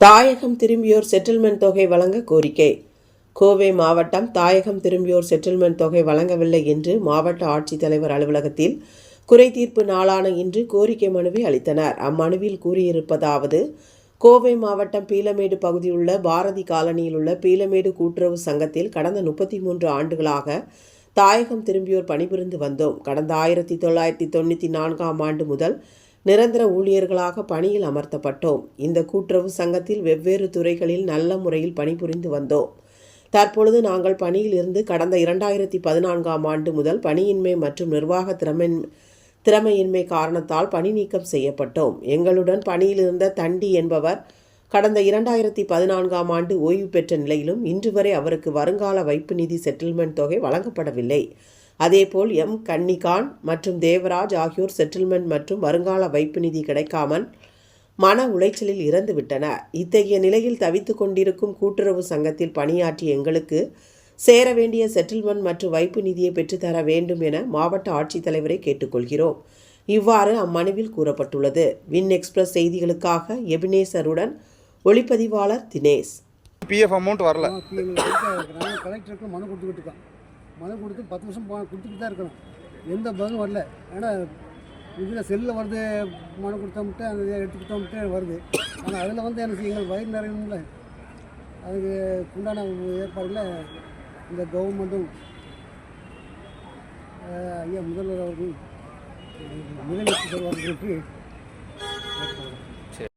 தாயகம் திரும்பியோர் செட்டில்மெண்ட் தொகை வழங்க கோரிக்கை. கோவை மாவட்டம் தாயகம் திரும்பியோர் செட்டில்மெண்ட் தொகை வழங்கவில்லை என்று மாவட்ட ஆட்சித்தலைவர் அலுவலகத்தில் குறைதீர்ப்பு நாளான இன்று கோரிக்கை மனுவை அளித்தனர். அம்மனுவில் கூறியிருப்பதாவது கோவை மாவட்டம் பீலமேடு பகுதியுள்ள பாரதி காலனியில் உள்ள பீலமேடு கூட்டுறவு சங்கத்தில் கடந்த முப்பத்தி மூன்று ஆண்டுகளாக தாயகம் திரும்பியோர் பணிபுரிந்து வந்தோம். கடந்த ஆயிரத்தி தொள்ளாயிரத்தி தொண்ணூற்றி நான்காம் ஆண்டு முதல் நிரந்தர ஊழியர்களாக பணியில் அமர்த்தப்பட்டோம். இந்த கூட்டுறவு சங்கத்தில் வெவ்வேறு துறைகளில் நல்ல முறையில் பணிபுரிந்து வந்தோம். தற்பொழுது நாங்கள் பணியில் இருந்து கடந்த இரண்டாயிரத்தி பதினான்காம் ஆண்டு முதல் பணியின்மை மற்றும் நிர்வாக திறமை திறமையின்மை காரணத்தால் பணி நீக்கம் செய்யப்பட்டோம். எங்களுடன் பணியில் இருந்த தண்டி என்பவர் கடந்த இரண்டாயிரத்தி பதினான்காம் ஆண்டு ஓய்வு பெற்ற நிலையிலும் இன்று வரை அவருக்கு வருங்கால வைப்பு நிதி செட்டில்மெண்ட் தொகை வழங்கப்படவில்லை. அதேபோல் எம். கன்னிகான் மற்றும் தேவராஜ் ஆகியோர் செட்டில்மெண்ட் மற்றும் வருங்கால வைப்பு நிதி கிடைக்காமல் மன உளைச்சலில் இறந்து விட்டனர். இத்தகைய நிலையில் தவித்துக் கொண்டிருக்கும் கூட்டுறவு சங்கத்தில் பணியாற்றிய எங்களுக்கு சேர வேண்டிய செட்டில்மெண்ட் மற்றும் வைப்பு நிதியை பெற்றுத்தர வேண்டும் என மாவட்ட ஆட்சித்தலைவரை கேட்டுக்கொள்கிறோம். இவ்வாறு அம்மனுவில் கூறப்பட்டுள்ளது. வின் எக்ஸ்பிரஸ் செய்திகளுக்காக எபினேசருடன் ஒளிப்பதிவாளர் தினேஷ். பிஎஃப் அமௌண்ட் வரல. கலெக்டருக்கு மனு கொடுத்துக்கிட்டு மதம் கொடுத்து பத்து வருஷம் கொடுத்துட்டு கொடுத்துக்கிட்டு தான் இருக்கணும். எந்த பதிலும் வரல. ஏன்னா இதில் செல்லில் வருது மனம் கொடுத்தோம்ட்டு அந்த இதை எடுத்துக்கிட்டோம்ட்டு வருது. ஆனால் அதில் வந்து எனக்கு எங்கள் வயிறு நிறையணும்ல. அதுக்கு உண்டான ஏற்பாடில் இந்த கவர்மெண்ட்டும் ஐயா முதல்வர் அவர்கள் முதலமைச்சர் அவர்களுக்கு ஏற்பாடு